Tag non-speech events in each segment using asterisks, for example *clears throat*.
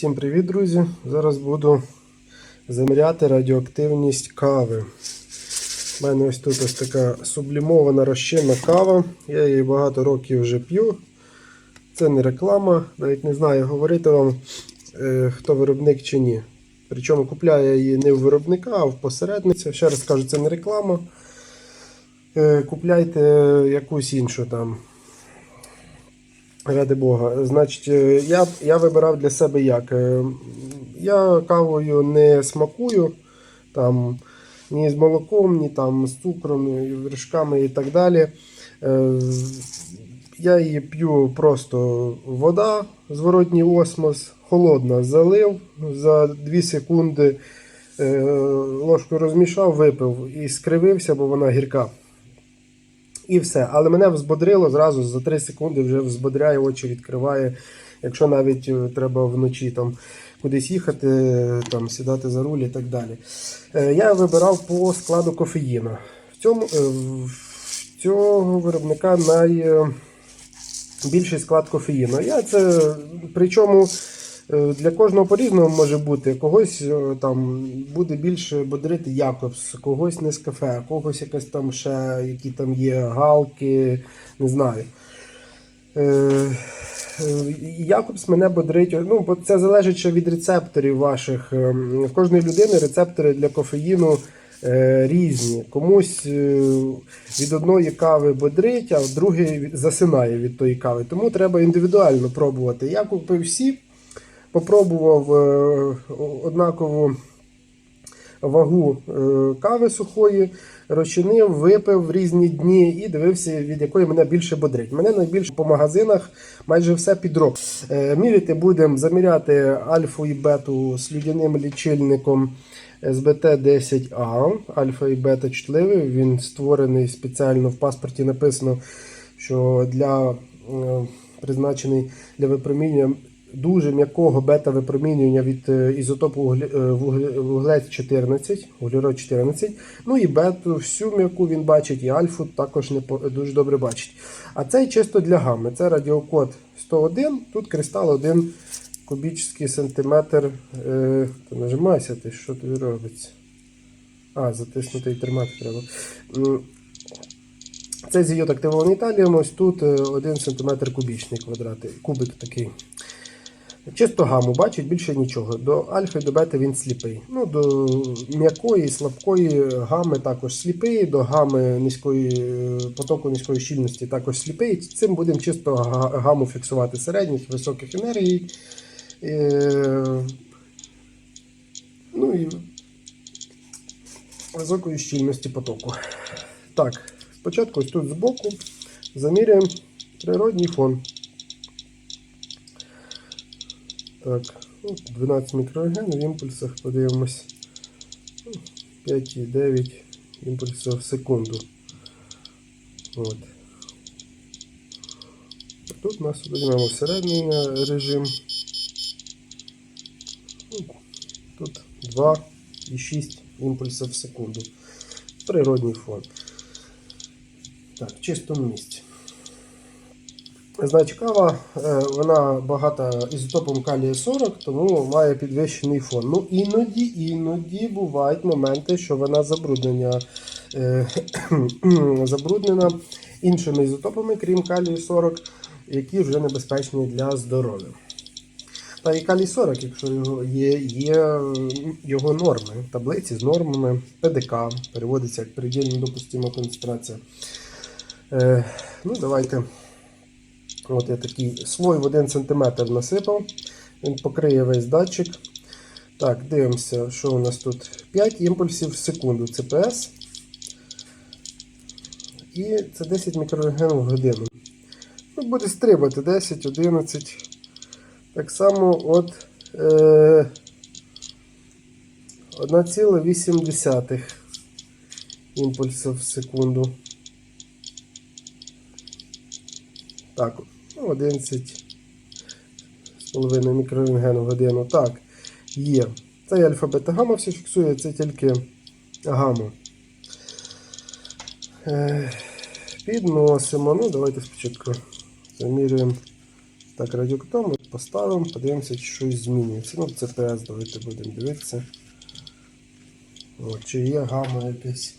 Всім привіт, друзі! Зараз буду заміряти радіоактивність кави. У мене ось тут ось така сублімована розчинна кава. Я її багато років вже п'ю. Це не реклама, навіть не знаю, говорити вам, е, хто виробник чи ні. Причому купляю я її не в виробника, а в посередниця. Ще раз кажу, це не реклама. Е, Купляйте якусь іншу там. Ради Бога. Значить, е, я, я вибирав для себе як. Е, Я кавою не смакую там, ні з молоком, ні там, з цукром, вершками і так далі. Е, Я її п'ю просто вода, зворотній осмос, холодна, залив за 2 секунди, ложку розмішав, випив і скривився, бо вона гірка. І все. Але мене взбодрило зразу за 3 секунди вже взбодряє, очі відкриває. Якщо навіть е, треба вночі там кудись їхати, е, там сідати за руль і так далі. Е, Я вибирав по складу кофеїну. В цьому в цього виробника найбільший склад кофеїну. Я це причому. Е, Для кожного по-різному може бути. Когось е, там буде більше бодрити Якобс, когось не з кафе, когось якась там ще, які там є галки, не знаю. Е, Якобс мене бодрить. Ну, це залежить ще від рецепторів ваших. В кожної людини рецептори для кофеїну різні. Комусь від одної кави бодрить, а другий засинає від тої кави. Тому треба індивідуально пробувати. Я купив всі, попробував е, однакову вагу е, кави сухої, розчинив, випив в різні дні і дивився, від якої мене більше бодрить. Мене найбільше по магазинах майже все підроб. Е, Міряти будемо заміряти альфу і бету з людяним лічильником СБТ-10А. Альфа і бета чутливий. Він створений спеціально в паспорті написано, що для призначений для випромінювання дуже м'якого бета-випромінювання від е, ізотопу е, вугле- вуглець 14, вуглерод 14. Ну і бету, всю м'яку він бачить, і альфу також не дуже добре бачить. А цей чисто для гами. Це радіокод 101, тут кристал 1 кубічний сантиметр. Е, ти нажимайся, ти що тобі робиться? А, затиснути і тримати треба. Це з йод активований талієм, ось тут 1 см кубічний квадрат, кубик такий. Чисто гаму бачить, більше нічого. До альфа і до бета він сліпий. Ну, до м'якої, слабкої гами також сліпий, до гами низької е, потоку низької щільності також сліпий. Цим будемо чисто гаму фіксувати середніх, високих енергій. Е, Ну і високої щільності потоку. Так, спочатку ось тут збоку заміряємо природній фон. Так, ну, 12 мікроген в імпульсах подивимось. Ну, 5,9 імпульсів в секунду. От. Тут у нас візьмемо середній е, режим. Ну, Тут 2,6 імпульсів в секунду. Природній фон. Так, в чистому місці. Значить, кава е, вона багата ізотопом калія 40, тому має підвищений фон. Ну, іноді, іноді бувають моменти, що вона забруднення, е, *clears throat* забруднена іншими ізотопами, крім калію 40, які вже небезпечні для здоров'я. Та і калій 40, якщо його є, є його норми, таблиці з нормами, ПДК, переводиться як предельно допустима концентрація. Е, ну, давайте. От я такий слой в 1 см насипав. Він покриє весь датчик. Так, дивимося, що у нас тут 5 імпульсів в секунду ЦПС. І це 10 мікроген в годину. Ну, буде стрибати 10, 11. Так само от е, 1,8 імпульсів в секунду. Так, ну, 11 з половиною мікрорентген в годину. Так, є. Це альфа бета гамма все фіксує, це тільки гамма. Е, підносимо. Ну, давайте спочатку замірюємо так радіоктому. поставимо, подивимося, чи щось змінюється. Ну, CPS давайте будемо дивитися. От, чи є гамма якесь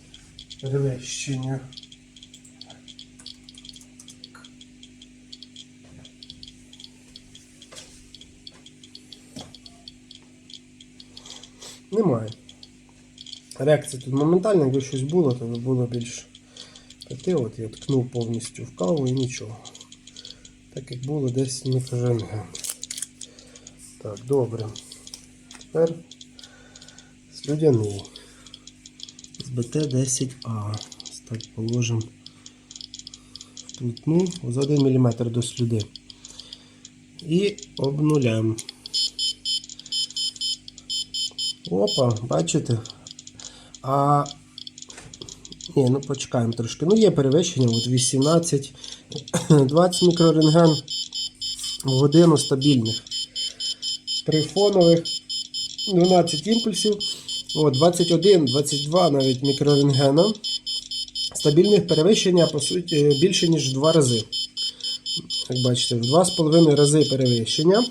перевищення. Немає. Реакція тут моментальна, якби щось було, то було більш п'яти. От я ткнув повністю в каву і нічого. Так як було десь мікрорентген. Так, добре. Тепер слюдяний. З БТ-10А. Так положимо вплотну за 1 мм до слюди. І обнуляємо. Опа, бачите? А. Ні, ну почекаємо трошки. Ну, є перевищення, от 18, 20 *coughs* мікрорентген в годину стабільних. При фонових 12 імпульсів, о, 21, 22 навіть мікрорентгена. Стабільних перевищення, по суті, більше, ніж в 2 рази. Як бачите, в 2,5 рази перевищення.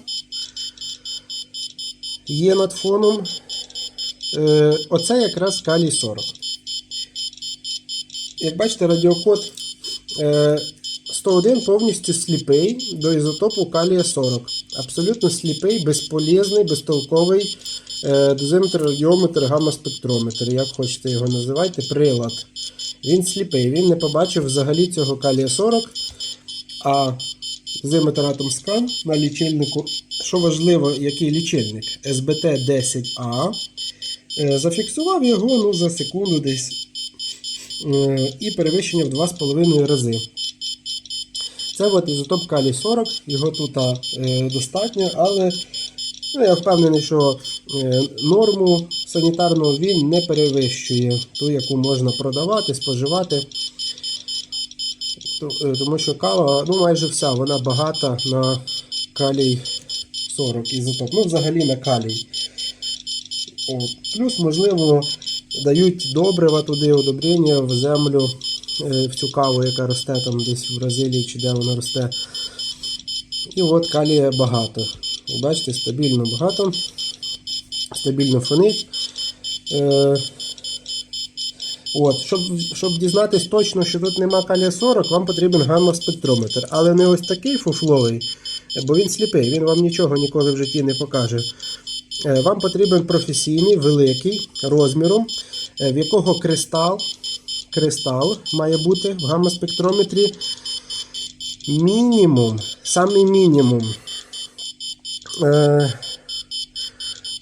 Є над фоном. Е, оце якраз калій 40. Як бачите, радіокод е, 101 повністю сліпий до ізотопу калія 40. Абсолютно сліпий, безполезний, безтолковий е, дозиметр, радіометр, гамма-спектрометр, як хочете його називайте, прилад. Він сліпий, він не побачив взагалі цього калія 40. А дозиметр Атомскан на лічильнику, що важливо, який лічильник? СБТ 10А. Е, Зафіксував його ну, за секунду десь е, і перевищення в 2,5 рази. Це от ізотоп калій 40, його тут е, достатньо, але ну, я впевнений, що норму санітарну він не перевищує ту, яку можна продавати, споживати. Тому що кава, ну майже вся, вона багата на калій 40 ізотоп. Ну, взагалі на калій. От. Плюс, можливо, дають добрива туди, удобрення в землю, е, в цю каву, яка росте там десь в Бразилії чи де вона росте. І от калія багато. Бачите, стабільно багато, стабільно фонить. Е, От, щоб, щоб дізнатись точно, що тут нема калія 40, вам потрібен гамма-спектрометр. Але не ось такий фуфловий, бо він сліпий, він вам нічого ніколи в житті не покаже. Е, Вам потрібен професійний, великий розміром, е, в якого кристал, кристал має бути в гамма-спектрометрі мінімум, самий мінімум. Е,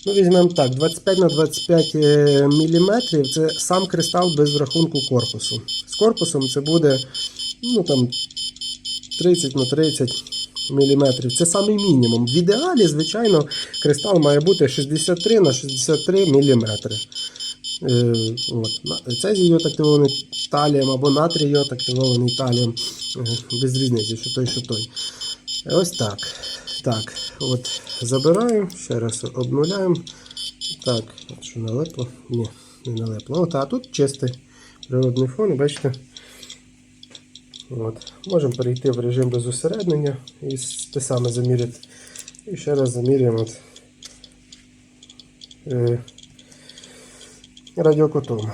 ну, візьмемо так, 25 на 25 мм це сам кристал без рахунку корпусу. З корпусом це буде ну, там, 30 на 30 мм. Це самий мінімум. В ідеалі, звичайно, кристал має бути 63 на 63 мм. Е, Цезій йод активований талієм або натрій йод активований талієм. Е, без різниці, що той, що той. Ось так. Так, от забираємо, ще раз обнуляємо. Так, що налипло? Ні, не налипло. От, а тут чистий природний фон, бачите. От. Можемо перейти в режим без усереднення і те саме заміряти. І ще раз заміряємо от, е, радіокотом.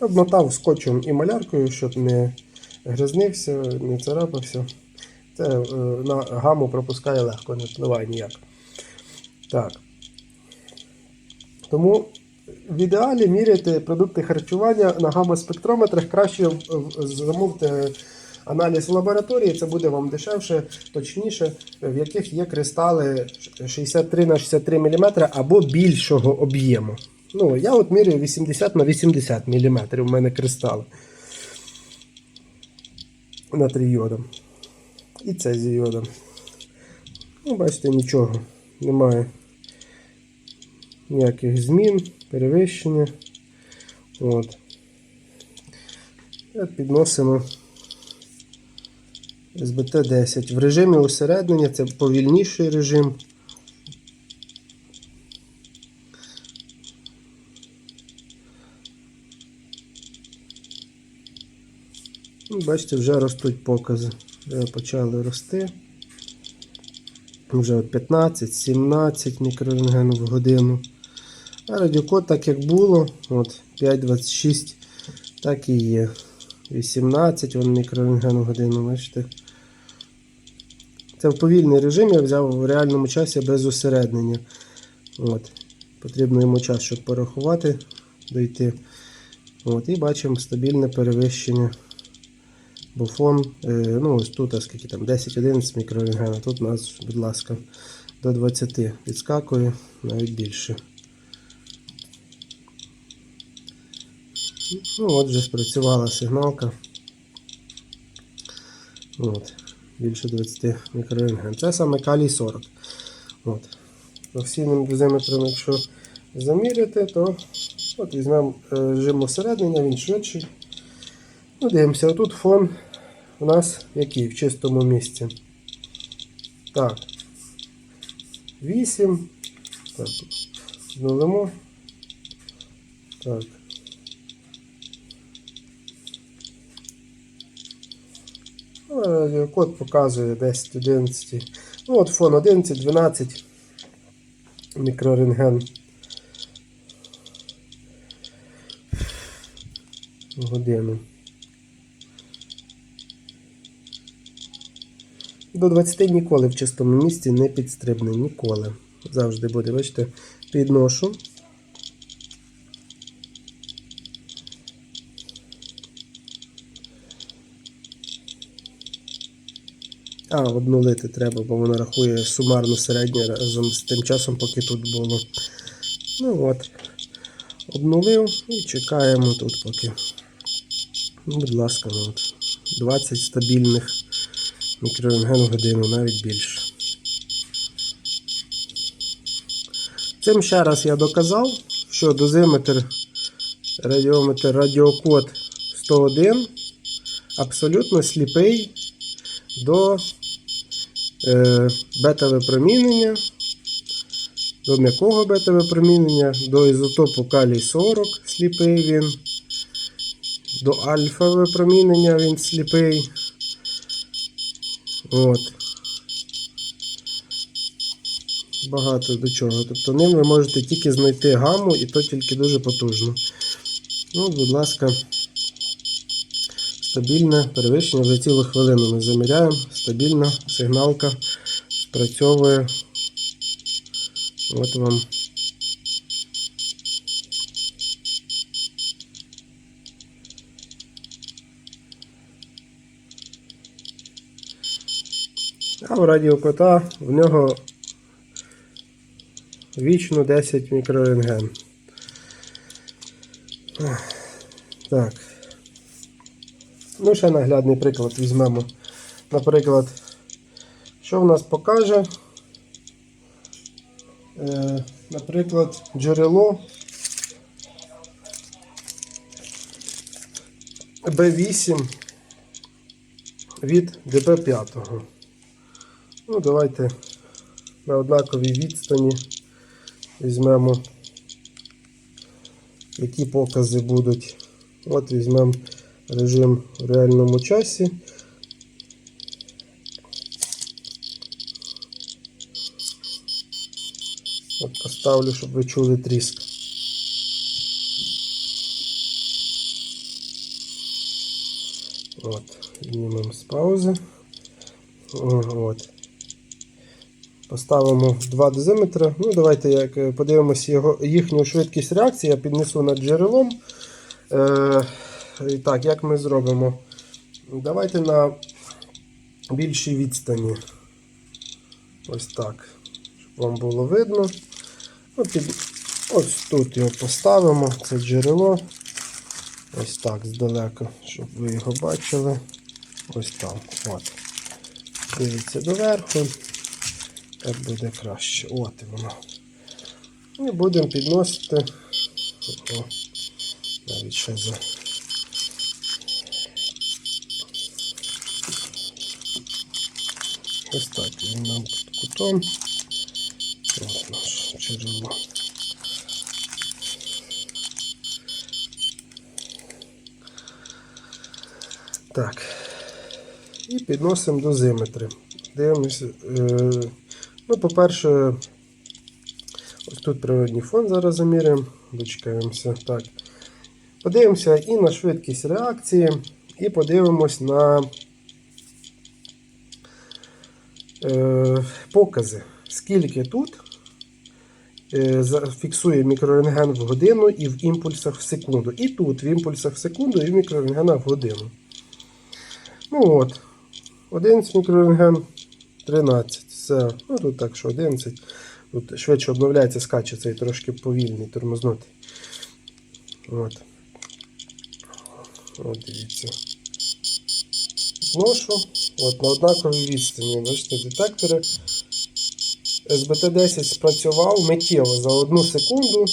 Обмотав скотчем і маляркою, щоб не грязнився, не царапався. Це е, на гаму пропускає легко, не впливає ніяк. Так. Тому в ідеалі міряти продукти харчування на гамма-спектрометрах. Краще замовте аналіз в лабораторії, це буде вам дешевше, точніше, в яких є кристали 63 на 63 мм або більшого об'єму. Ну, я от міряю 80 на 80 мм у мене кристали. Натрій йодом. І це з йодом. Ну, бачите, нічого. Немає ніяких змін, перевищення. От. Підносимо СБТ-10. В режимі усереднення це повільніший режим. Ну, Бачите, вже ростуть покази. Вже почали рости. Вже 15-17 мікрорентгенів в годину. А радіокод так як було, от 5,26, так і є. 18 вон мікрорентген годину, бачите. Це в повільний режим я взяв в реальному часі без усереднення. От. Потрібно йому час, щоб порахувати, дойти. От, і бачимо стабільне перевищення. Бо фон, е, ну ось тут, а скільки там, 10-11 мікрорентгена. Тут у нас, будь ласка, до 20 підскакує, навіть більше. Ну, от вже спрацювала сигналка. От, більше 20 мікрорентген. Це саме калій 40. От. Професійним дозиметром, якщо заміряти, то от візьмемо е, режим усереднення, він швидший. Ну, дивимося, отут фон у нас який в чистому місці. Так. 8. Так. Зновимо. Так. Ну, е, Код показує 10, 11. Ну от фон 11, 12 мікрорентген. Годину. До 20 ніколи в чистому місці не підстрибне. Ніколи. Завжди буде, бачите, підношу. А, обнулити треба, бо воно рахує сумарно середнє разом з тим часом, поки тут було. Ну от. Обнулив і чекаємо тут поки. Ну, будь ласка, ну от. 20 стабільних мікрорентген в годину, навіть більше. Цим ще раз я доказав, що дозиметр, радіометр, радіокод 101 абсолютно сліпий до е, бета-випромінення, до м'якого бета-випромінення, до ізотопу калій 40 сліпий він, до альфа-випромінення він сліпий. От. Багато до чого. Тобто ним ви можете тільки знайти гаму і то тільки дуже потужно. Ну, будь ласка, стабільне перевищення за цілу хвилину ми заміряємо. Стабільна сигналка спрацьовує. От вам. А в радіокота в нього вічно 10 мікрорентген. Так. Ну, ще наглядний приклад візьмемо. Наприклад, що в нас покаже? Е, наприклад, джерело B8 від DB5. Ну, давайте на однаковій відстані візьмемо, які покази будуть. От візьмемо режим в реальному часі. От поставлю, щоб ви чули тріск. От, знімемо з паузи. От. Поставимо два дозиметри. Ну, давайте як е, подивимося їхню швидкість реакції. Я піднесу над джерелом. Е, і так, як ми зробимо? Давайте на більшій відстані. Ось так. Щоб вам було видно. Ну. Ось тут його поставимо, це джерело. Ось так здалеку, щоб ви його бачили. Ось там. От. Дивіться доверху. Так буде краще. От і воно. І будемо підносити. Навіть ще за. Так він нам під кутом. Ось наше джерело. Так. І підносимо дозиметри. Дивимося. Е, ну, по-перше, ось тут природній фон зараз заміряємо. Дочекаємося. Так. Подивимося і на швидкість реакції, і подивимось на е, покази. Скільки тут е, фіксує мікрорентген в годину і в імпульсах в секунду. І тут в імпульсах в секунду, і в мікрорентгенах в годину. Ну от, 11 мікрорентген, 13. Все. Ну тут так, що 11. Тут швидше обновляється, скаче цей трошки повільний, тормознутий. От. От дивіться. Ношу. От на однаковій відстані. Бачите, детектори. СБТ-10 спрацював миттєво за одну секунду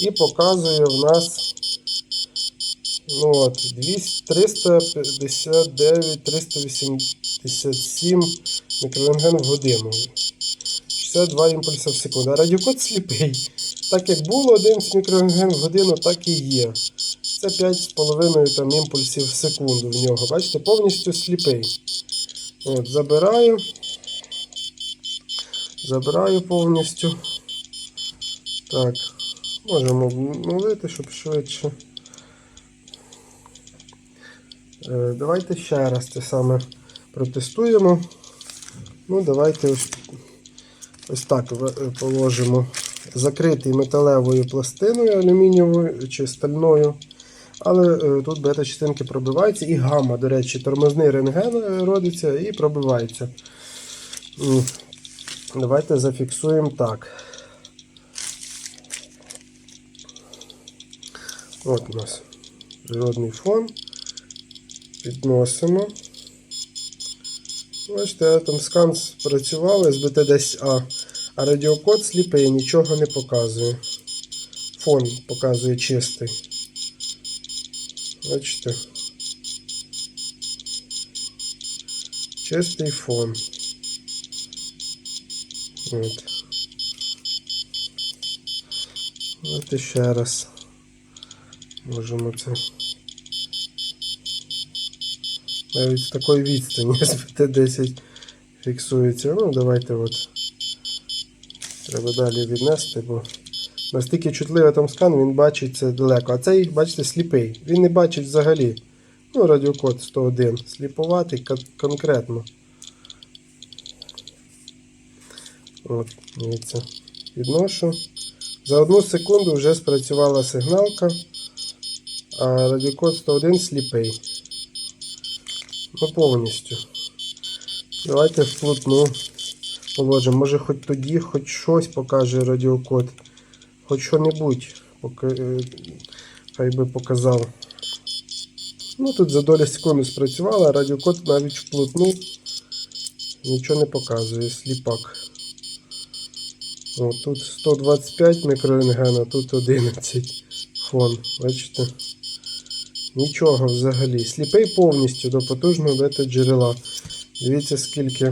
і показує в нас ну от, 359, 387 мікрорентген в годину. 62 імпульси в секунду. А радіокод сліпий. Так як було 11 мікрорентген в годину, так і є. Це 5,5 там імпульсів в секунду в нього. Бачите, повністю сліпий. От, забираю. Забираю повністю. Так. Можемо обнулити, щоб швидше. Е, давайте ще раз це саме протестуємо. Ну, давайте ось, ось так е, положимо закритий металевою пластиною алюмінієвою чи стальною. Але е, тут бета-частинки пробиваються і гамма, до речі, тормозний рентген е, родиться і пробивається. Давайте зафіксуємо так. От у нас природний фон. Підносимо. Бачите, там скан спрацював, СБТ-10А, а радіокод сліпий, нічого не показує. Фон показує чистий. Бачите. Чистий фон. От. От і ще раз. Можемо це. Навіть з такої відстані СБТ-10 фіксується. Ну, давайте от. Треба далі віднести, бо настільки чутливий там скан, він бачить це далеко. А цей, бачите, сліпий. Він не бачить взагалі. Ну, радіокод 101. Сліповатий кон- конкретно. От, дивіться. Відношу. За одну секунду вже спрацювала сигналка, а радіокод 101 сліпий. Ну, повністю. Давайте вплотну положимо. Може хоч тоді хоч щось покаже радіокод. Хоч що-небудь е, хай би показав. Ну тут за долю секунди спрацювало, а радіокод навіть вплотну нічого не показує, сліпак. О, тут 125 мікрорентгена, тут 11 фон. Бачите? Нічого взагалі. Сліпий повністю до потужного бета-джерела. Дивіться, скільки